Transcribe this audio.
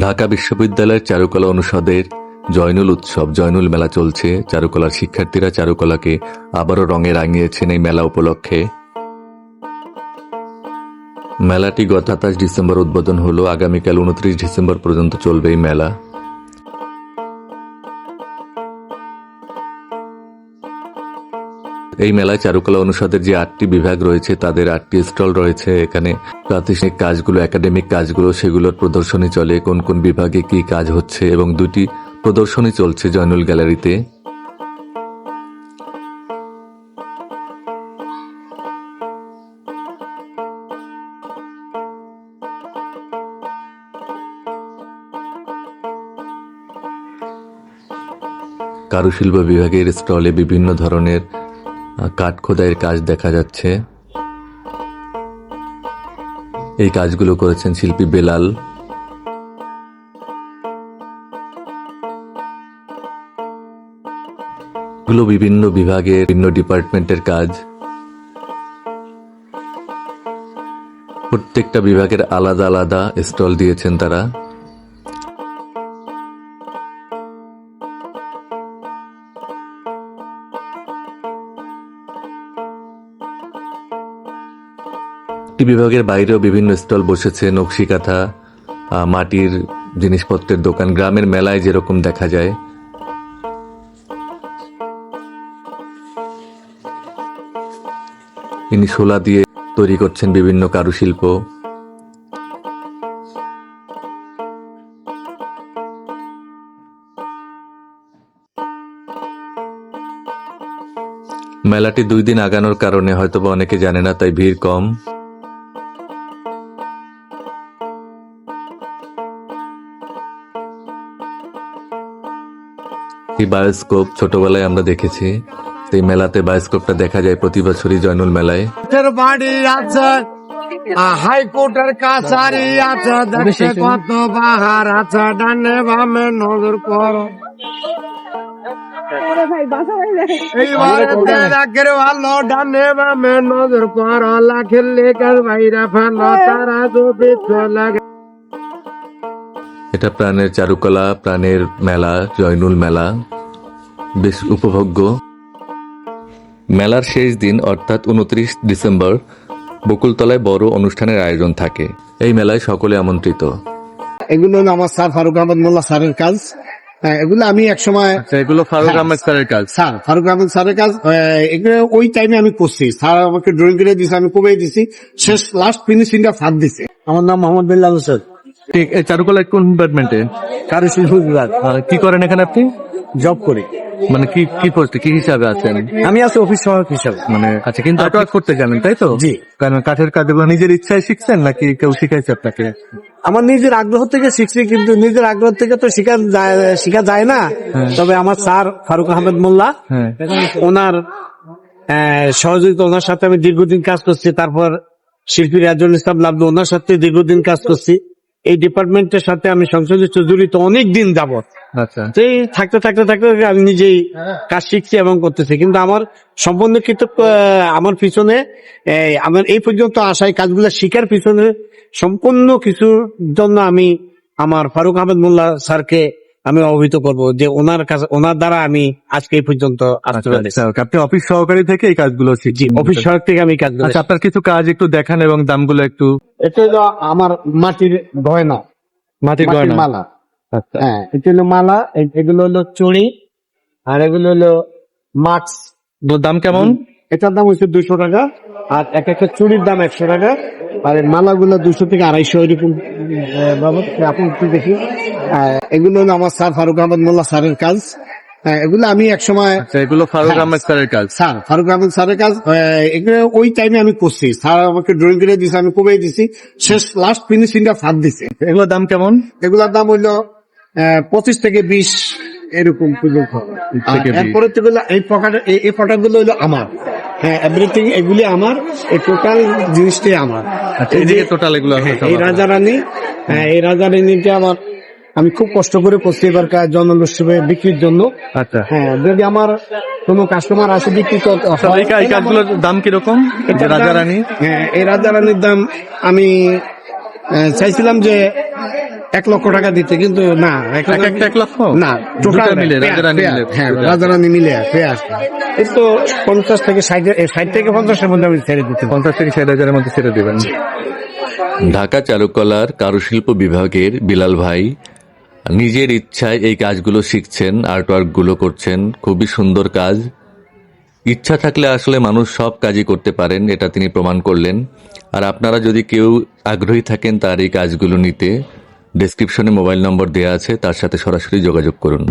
ঢাকা বিশ্ববিদ্যালয়ের চারুকলা অনুষদের জয়নুল উৎসব। জয়নুল মেলা চলছে। চারুকলার শিক্ষার্থীরা চারুকলাকে আবারও রঙে রাঙিয়েছেন এই মেলা উপলক্ষে। মেলাটি গত সাতাশ ডিসেম্বর উদ্বোধন হল। আগামীকাল উনত্রিশ ডিসেম্বর পর্যন্ত চলবে এই মেলা। এই মেলায় চারুকলা অনুষদের যে আটটি বিভাগ রয়েছে, তাদের আটটি স্টল রয়েছে। এখানে প্রাতিষ্ঠানিক কাজগুলো, একাডেমিক কাজগুলো, সেগুলোর প্রদর্শনী চলে, কোন কোন বিভাগে কি কাজ হচ্ছে এবং দুটি প্রদর্শনী চলছে জয়নুল গ্যালারিতে। কারুশিল্প বিভাগের স্টলে বিভিন্ন ধরনের কাঠ খোদাইয়ের কাজ দেখা যাচ্ছে। এই কাজগুলো করেছেন শিল্পী বেলাল। এগুলো বিভিন্ন বিভাগের বিভিন্ন ডিপার্টমেন্টের কাজ। প্রত্যেকটা বিভাগের আলাদা আলাদা স্টল দিয়েছেন তারা। একটি বিভাগের বাইরেও বিভিন্ন স্টল বসেছে নকশি কাঁথা আহ, মাটির জিনিসপত্রের দোকান গ্রামের মেলায় যেরকম দেখা যায়। ইনি শোলা দিয়ে তৈরি করছেন বিভিন্ন কারুশিল্প। মেলাটি দুই দিন আগানোর কারণে হয়তোবা অনেকে জানে না তাই ভিড় কম। এই বায়োস্কোপ ছোটবেলায় আমরা দেখেছি। এই মেলাতে বায়োস্কোপটা দেখা যায় প্রতি বছরই জয়নুল মেলায়। বাড়ি আছে আহ, হাইকোর্টের কাছারি আছে। দেখতে কত বাহার আছে। ডানে বামে নজর কর। এইবারে রাখের ভালো ডানে বামে নজর কর। লাখের লেখার বাইরে ফেলো তারা যদি লাগে এটা প্রাণের চারুকলা প্রাণের মেলা জয়নুল মেলা। বেশ উপভোগ্য। মেলার শেষ দিন অর্থাৎ উনত্রিশ ডিসেম্বর বকুলতলায় বড় অনুষ্ঠানের আয়োজন থাকে। এই মেলায় সকলে আমন্ত্রিত। এগুলো আমার স্যার ফারুক আহমদ মোল্লা স্যারের কাজ। হ্যাঁ, এগুলো আমি এক সময় এগুলো ফারুক আহমেদ স্যারের কাজ? স্যার ফারুক আহমদ স্যারের কাজ। এগুলো ওই টাইমে আমি করছি। স্যার আমাকে ড্রয়িং করে দিয়েছে আমি কবে দিছি। শেষ লাস্ট ফিনিশিংটা ফাঁদ দিছে। আমার নাম মোহাম্মদ বিল্লাল হোসেন। ঠিক চারুকলা কোন ডিপার্টমেন্টে কারুশিল্প বিভাগ। কি করেন এখানে আপনি? জব করি। মানে কি কি পোস্টে কি হিসাবে আছেন? আমি আছি অফিস সহায়ক হিসাবে। মানে আচ্ছা কিন্তু কাজ করতে জানেন তাই তো? জি। কারণ কাঠের কাজগুলো নিজের ইচ্ছায় শিখছেন নাকি কেউ শিখাইছে আপনাকে? আমার নিজের আগ্রহ থেকে শিখছি কিন্তু নিজের আগ্রহ থেকে তো শিখা যায় শেখা যায় না। তবে আমার স্যার ফারুক আহমেদ মোল্লা হ্যাঁ। ওনার সহযোগিতা ওনার সাথে আমি দীর্ঘদিন কাজ করছি। তারপর শিল্পী রাজুল ইসলাম লাবলু ওনার সাথে দীর্ঘদিন কাজ করছি। এই ডিপার্টমেন্টের সাথে আমি সংশ্লিষ্ট জড়িত অনেক দিন যাবত আচ্ছা থাকতে থাকতে থাকতে আমি নিজেই কাজ শিখছি এবং করতেছি। কিন্তু আমার সম্পূর্ণ কিন্তু আমার পিছনে আমার এই পর্যন্ত আসা এই কাজগুলো শিখার পিছনে সম্পূর্ণ কিছুর জন্য আমি আমার ফারুক আহমেদ মোল্লা স্যারকে আমি অবহিত করব যে ওনার কাছে ওনার দ্বারা আমি আজকে এই পর্যন্ত আসতে পেরেছি। আচ্ছা, আপনি অফিস সহকারী থেকে এই কাজগুলো অফিস সহায়ক থেকে আমি কাজগুলো আচ্ছা আপনার কিছু কাজ একটু দেখান এবং দামগুলো একটু এটা হলো আমার মাটির গয়না। মাটির গয়না। মালা। আচ্ছা। হ্যাঁ এটা হলো মালা এগুলো হলো চুড়ি আর এগুলো হলো মাস্ক দাম কেমন? এটার দাম হচ্ছে দুশো টাকা আর এক একটা চুড়ির দাম একশো টাকা আর মালাগুলো দুশো থেকে আড়াইশো এরকম বাবদ। আপনি একটু দেখি। এগুলো হলো আমার স্যার ফারুক আহমদ মোল্লা স্যারের কাজ। হ্যাঁ, এগুলো আমি এক সময় আচ্ছা এগুলো ফারুক আহমেদ স্যারের কাজ? স্যার ফারুক আহমদ স্যারের কাজ এগুলো ওই টাইমে আমি করছি। স্যার আমাকে ড্রয়িং করে দিয়েছে আমি কবে দিছি। শেষ লাস্ট ফিনিশিংটা ফাঁদ দিছে। এগুলোর দাম কেমন? এগুলোর দাম হইল আহ, পঁচিশ থেকে বিশ এরকম পর্যন্ত আর থেকে 20 এরপরে এই পকেট এই পকেটগুলো হলো আমার। হ্যাঁ এভরিথিং এগুলি আমার এই টোটাল জিনিসটাই আমার। আচ্ছা এই যে- টোটাল এগুলো হ্যাঁ, এই রাজা রানী হ্যাঁ এই রাজা রানীটা আমার আমি খুব কষ্ট করে করছি এবার জন্মোৎসবে বিক্রির জন্য। আচ্ছা। হ্যাঁ যদি আমার কোনো কাস্টমার আসে বিক্রি করতে এই কাজগুলোর দাম কীরকম? রাজা রানী? হ্যাঁ এই রাজা রানীর দাম আমি চাইছিলাম যে এক লক্ষ টাকা দিতে কিন্তু না এক লক্ষ না দুটো টোটাল মিলে। রাজারানী হ্যাঁ রাজারানী মিলে ফেয়ার এই তো পঞ্চাশ থেকে ষাট ষাট থেকে পঞ্চাশের মধ্যে আমি ছেড়ে দিতে। পঞ্চাশ থেকে ষাট হাজারের মধ্যে ছেড়ে দেবেন। ঢাকা চারুকলার কারুশিল্প বিভাগের বিলাল ভাই নিজের ইচ্ছায় এই কাজগুলো শিখছেন আর্টওয়ার্কগুলো করছেন, খুবই সুন্দর কাজ। ইচ্ছা থাকলে আসলে মানুষ সব কাজই করতে পারেন, এটা তিনি প্রমাণ করলেন। আর আপনারা যদি কেউ আগ্রহী থাকেন তার এই কাজগুলো নিতে ডেসক্রিপশনে মোবাইল নম্বর দেওয়া আছে, তার সাথে সরাসরি যোগাযোগ করুন।